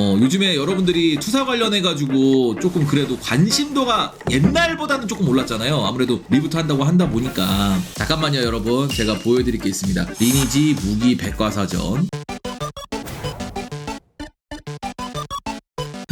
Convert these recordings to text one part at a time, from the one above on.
어, 요즘에 여러분들이 투사 관련해가지고 조금 그래도 관심도가 옛날보다는 조금 올랐잖아요. 아무래도 리부트 한다고 한다 보니까. 잠깐만요, 여러분. 제가 보여드릴 게 있습니다. 리니지 무기 백과사전.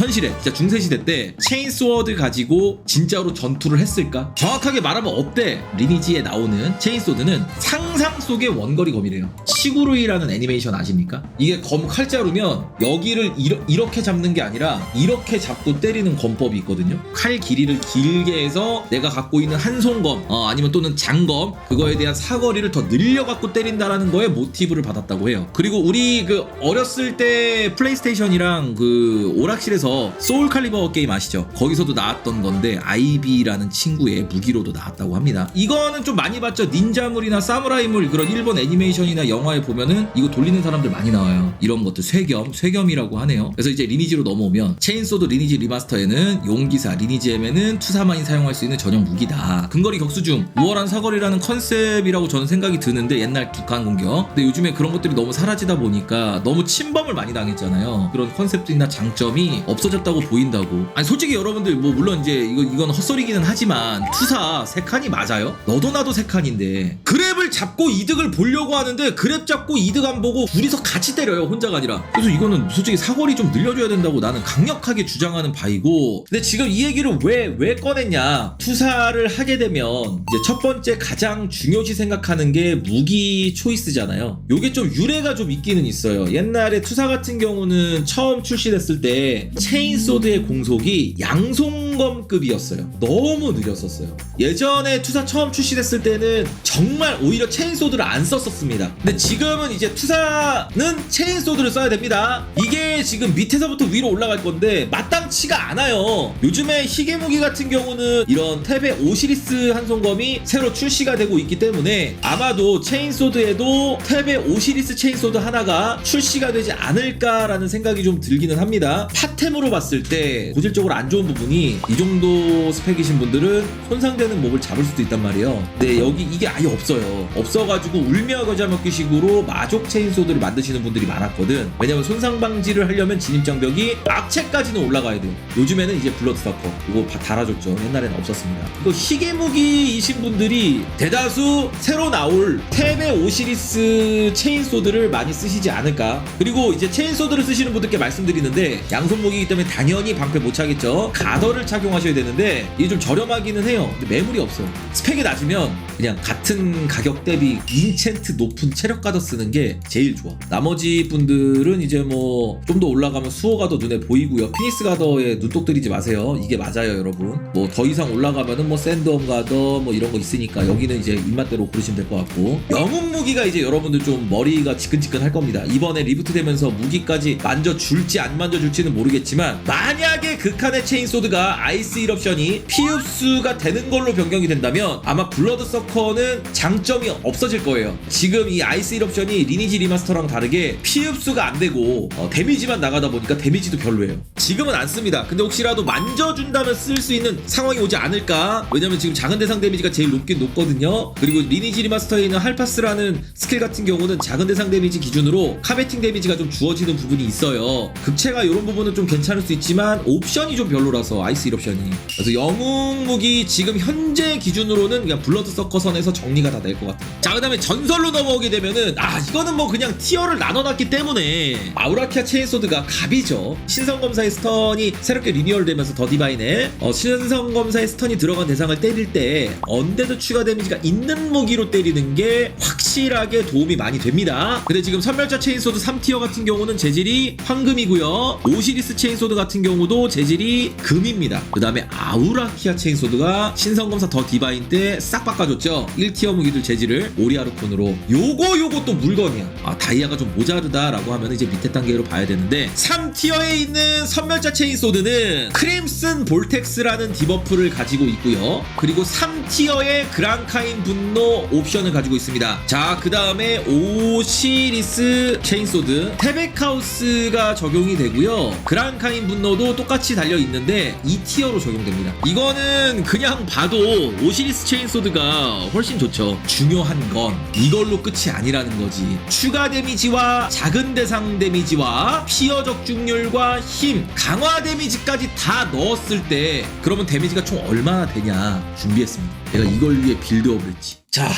현실에 진짜 중세 시대 때 체인스워드 가지고 진짜로 전투를 했을까? 정확하게 말하면 어때? 리니지에 나오는 체인스워드는 상상 속의 원거리 검이래요. 시구루이라는 애니메이션 아십니까? 이게 검 칼자루면 여기를 이러, 이렇 게 잡는 게 아니라 이렇게 잡고 때리는 검법이 있거든요. 칼 길이를 길게 해서 내가 갖고 있는 한손검 어, 아니면 또는 장검 그거에 대한 사거리를 더 늘려갖고 때린다라는 거에 모티브를 받았다고 해요. 그리고 우리 그 어렸을 때 플레이스테이션이랑 그 오락실에서 소울 칼리버 게임 아시죠? 거기서도 나왔던 건데 아이비라는 친구의 무기로도 나왔다고 합니다. 이거는 좀 많이 봤죠. 닌자물이나 사무라이물 그런 일본 애니메이션이나 영화에 보면은 이거 돌리는 사람들 많이 나와요. 이런 것들 쇠겸, 쇠겸이라고 하네요. 그래서 이제 리니지로 넘어오면 체인소드 리니지 리마스터에는 용기사, 리니지 M에는 투사만이 사용할 수 있는 전용 무기다. 근거리 격수중 우월한 사거리라는 컨셉이라고 저는 생각이 드는데 옛날 북한 공격. 근데 요즘에 그런 것들이 너무 사라지다 보니까 너무 침범을 많이 당했잖아요. 그런 컨셉들이나 장점이 없어 졌다고 보인다고. 아니 솔직히 여러분들 뭐 물론 이제 이거 이건 헛소리기는 하지만 투사 세 칸이 맞아요? 너도 나도 세 칸인데 그 랩을 잡고 이득을 보려고 하는데 그랩 잡고 이득 안 보고 둘이서 같이 때려요 혼자가 아니라. 그래서 이거는 솔직히 사거리 좀 늘려줘야 된다고 나는 강력하게 주장하는 바이고. 근데 지금 이 얘기를 왜 왜 꺼냈냐? 투사를 하게 되면 이제 첫 번째 가장 중요시 생각하는 게 무기 초이스잖아요. 요게 좀 유래가 좀 있기는 있어요. 옛날에 투사 같은 경우는 처음 출시됐을 때 체인소드의 공속이 양송검급이었어요. 너무 느렸었어요. 예전에 투사 처음 출시됐을 때는 정말 오히려 체인소드를 안 썼었습니다. 근데 지금은 이제 투사는 체인소드를 써야 됩니다. 이게 지금 밑에서부터 위로 올라갈 건데 마땅치가 않아요. 요즘에 희귀무기 같은 경우는 이런 탭의 오시리스 한송검이 새로 출시가 되고 있기 때문에 아마도 체인소드에도 탭의 오시리스 체인소드 하나가 출시가 되지 않을까라는 생각이 좀 들기는 합니다. 파템으로 봤을 때 고질적으로 안 좋은 부분이 이 정도 스펙이신 분들은 손상되는 몹을 잡을 수도 있단 말이에요. 근데 여기 이게 아예 없어요. 없어가지고 울며 겨자 먹기 식으로 마족 체인소드를 만드시는 분들이 많았거든. 왜냐면 손상 방지를 하려면 진입 장벽이 악체까지는 올라가야 돼요. 요즘에는 이제 블러드 서커 이거 다 달아줬죠. 옛날에는 없었습니다. 이거 희귀 무기이신 분들이 대다수 새로 나올 탭의 오시리스 체인소드를 많이 쓰시지 않을까. 그리고 이제 체인소드를 쓰시는 분들께 말씀드리는데 양손 무기이기 때문에 당연히 방패 못 차겠죠. 가더를 착용하셔야 되는데 이게 좀 저렴하기는 해요. 근데 매물이 없어. 스펙이 낮으면 그냥 같은 가격 대비 인챈트 높은 체력 가더 쓰는 게 제일 좋아. 나머지 분들은 이제 뭐 좀 더 올라가면 수호 가 더 눈에 보이고요. 피니스 가더에 눈독 들이지 마세요. 이게 맞아요, 여러분. 뭐 더 이상 올라가면은 뭐 샌드엄 가더 뭐 이런 거 있으니까 여기는 이제 입맛대로 고르시면 될 것 같고 영웅 무기가 이제 여러분들 좀 머리가 지끈지끈 할 겁니다. 이번에 리부트 되면서 무기까지 만져줄지 안 만져줄지는 모르겠지만 만약에 극한의 체인소드가 아이스 이럽션이 피흡수가 되는 걸로 변경이 된다면 아마 블러드 서커는 장점이 없어질 거예요. 지금 이 아이스 이럽션이 리니지 리마스터랑 다르게 피흡수가 안 되고 어, 데미지만 나가다 보니까 데미지도 별로예요. 지금은 안 씁니다. 근데 혹시라도 만져준다면 쓸 수 있는 상황이 오지 않을까? 왜냐면 지금 작은 대상 데미지가 제일 높긴 높거든요. 그리고 리니지 리마스터에 있는 할파스라는 스킬 같은 경우는 작은 대상 데미지 기준으로 카베팅 데미지가 좀 주어지는 부분이 있어요. 극체가 이런 부분은 좀 괜찮을 수 있지만 옵션이 좀 별로라서 아이스 1옵션이. 그래서 영웅 무기 지금 현재 기준으로는 그냥 블러드 서커 선에서 정리가 다 될 것 같아요. 자, 그 다음에 전설로 넘어오게 되면은 아 이거는 뭐 그냥 티어를 나눠놨기 때문에 아우라키아 체인소드가 갑이죠. 신성검사의 스턴이 새롭게 리뉴얼되면서 더 디바인에 어, 신성검사의 스턴이 들어간 대상을 때릴 때 언데드 추가 데미지가 있는 무기로 때리는 게 확실하게 도움이 많이 됩니다. 근데 지금 선멸자 체인소드 3티어 같은 경우는 재질이 황금이고요. 오시리스 체인소드 같은 경우도 재질이 금입니다. 그 다음에 아우라키아 체인소드가 신성검사 더 디바인 때 싹 바꿔줬죠. 1티어 무기들 재질을 오리아르콘으로 요거 요거 또 물건이야. 아 다이아가 좀 모자르다라고 하면 이제 밑에 단계로 봐야 되는데 3티어에 있는 선 멸자 체인소드는 크림슨 볼텍스라는 디버프를 가지고 있고요. 그리고 3티어의 그랑카인 분노 옵션을 가지고 있습니다. 자, 그 다음에 오시리스 체인소드 테베카우스가 적용이 되고요. 그랑카인 분노도 똑같이 달려 있는데 2티어로 적용됩니다. 이거는 그냥 봐도 오시리스 체인소드가 훨씬 좋죠. 중요한 건 이걸로 끝이 아니라는 거지. 추가 데미지와 작은 대상 데미지와 피어 적중률과 힘, 강화 데미지까지 다 넣었을 때 그러면 데미지가 총 얼마나 되냐 준비했습니다. 내가 이걸 위해 빌드업을 했지. 자,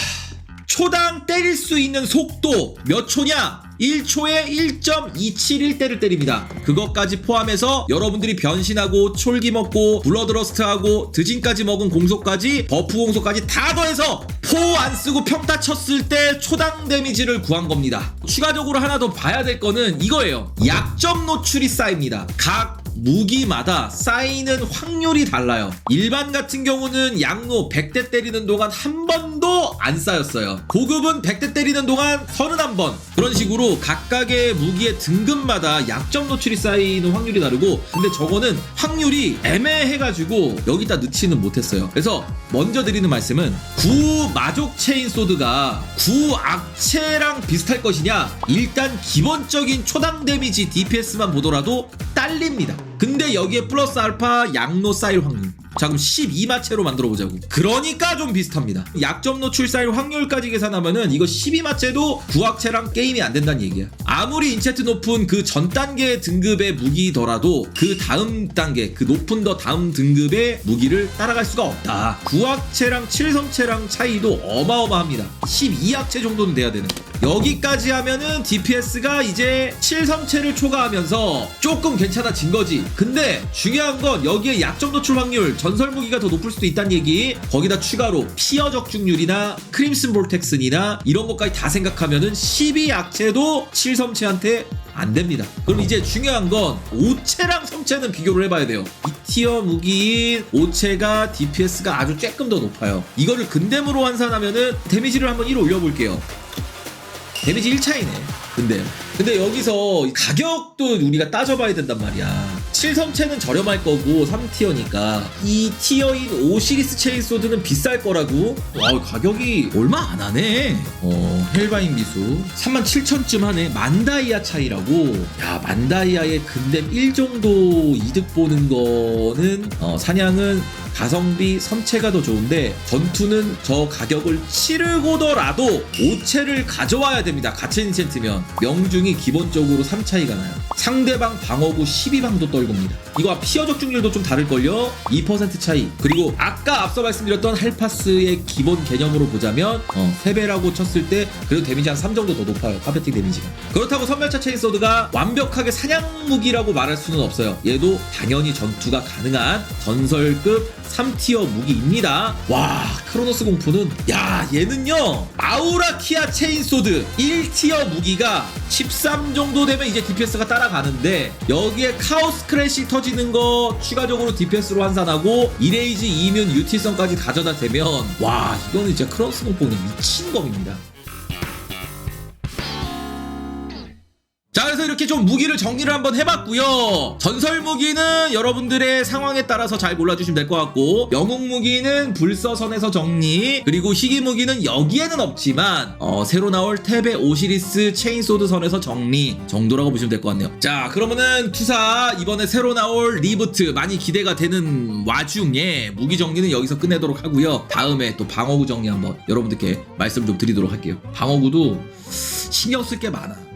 초당 때릴 수 있는 속도 몇 초냐? 1초에 1.271대를 때립니다. 그것까지 포함해서 여러분들이 변신하고 촐기 먹고 블러드러스트하고 드진까지 먹은 공속까지 버프 공속까지 다 더해서 포 안 쓰고 평타 쳤을 때 초당 데미지를 구한 겁니다. 추가적으로 하나 더 봐야 될 거는 이거예요. 약점 노출이 쌓입니다. 각 무기마다 쌓이는 확률이 달라요. 일반 같은 경우는 양로 100대 때리는 동안 한 번도 안 쌓였어요. 고급은 100대 때리는 동안 31번. 그런 식으로 각각의 무기의 등급마다 약점 노출이 쌓이는 확률이 다르고 근데 저거는 확률이 애매해가지고 여기다 넣지는 못했어요. 그래서 먼저 드리는 말씀은 구 마족 체인 소드가 구 악체랑 비슷할 것이냐? 일단 기본적인 초당 데미지 DPS만 보더라도 딸립니다. 근데 여기에 플러스 알파 양로 쌓일 확률. 자 그럼 12마체로 만들어 보자고. 그러니까 좀 비슷합니다. 약점 노출 쌓일 확률까지 계산하면은 이거 12마체도 구악체랑 게임이 안 된다는 얘기야. 아무리 인체트 높은 그 전 단계 등급의 무기더라도 그 다음 단계, 그 높은 더 다음 등급의 무기를 따라갈 수가 없다. 구악체랑 7성체랑 차이도 어마어마합니다. 12악체 정도는 돼야 되는 거야. 여기까지 하면은 DPS가 이제 7성체를 초과하면서 조금 괜찮아진 거지. 근데 중요한 건 여기에 약점 노출 확률, 전설 무기가 더 높을 수도 있다는 얘기. 거기다 추가로 피어 적중률이나 크림슨 볼텍슨이나 이런 것까지 다 생각하면은 12악체도 7성체한테 안 됩니다. 그럼 이제 중요한 건 오체랑 성체는 비교를 해봐야 돼요. 2티어 무기인 오체가 DPS가 아주 조금 더 높아요. 이거를 근댐으로 환산하면은 데미지를 한번 1 올려볼게요. 데미지 1차이네. 근데 근데 여기서 가격도 우리가 따져봐야 된단 말이야. 7성체는 저렴할 거고 3티어니까 2티어인 5시리스 체인소드는 비쌀 거라고. 와 가격이 얼마 안 하네. 어 헬바인 미수 37,000쯤 하네. 만다이아 차이라고. 야 만다이아의 근댐 1 정도 이득 보는 거는 어, 사냥은 가성비 선체가 더 좋은데 전투는 저 가격을 치르고더라도 5채를 가져와야 됩니다. 같은 인챈트면 명중이 기본적으로 3차이가 나요. 상대방 방어구 12방도 떨굽니다. 이거 피어 적중률도 좀 다를걸요? 2% 차이. 그리고 아까 앞서 말씀드렸던 헬파스의 기본 개념으로 보자면 어, 3배라고 쳤을 때 그래도 데미지 한 3 정도 더 높아요. 카페팅 데미지가. 그렇다고 선멸차 체인소드가 완벽하게 사냥 무기라고 말할 수는 없어요. 얘도 당연히 전투가 가능한 전설급 3티어 무기입니다. 와, 크로노스 공포는 야, 얘는요. 아우라키아 체인소드 1티어 무기가 13 정도 되면 이제 DPS가 따라가는데 여기에 카오스 크래시 터지는 거 추가적으로 DPS로 환산하고 이레이지 이뮨 유티성까지 가져다 대면 와, 이거는 진짜 크로노스 공포는 미친 검입니다. 그래서 이렇게 좀 무기를 정리를 한번 해봤고요. 전설 무기는 여러분들의 상황에 따라서 잘 골라주시면 될 것 같고 영웅 무기는 불서선에서 정리 그리고 희귀 무기는 여기에는 없지만 어, 새로 나올 탭의 오시리스 체인소드 선에서 정리 정도라고 보시면 될 것 같네요. 자 그러면은 투사 이번에 새로 나올 리부트 많이 기대가 되는 와중에 무기 정리는 여기서 끝내도록 하고요. 다음에 또 방어구 정리 한번 여러분들께 말씀 좀 드리도록 할게요. 방어구도 신경 쓸 게 많아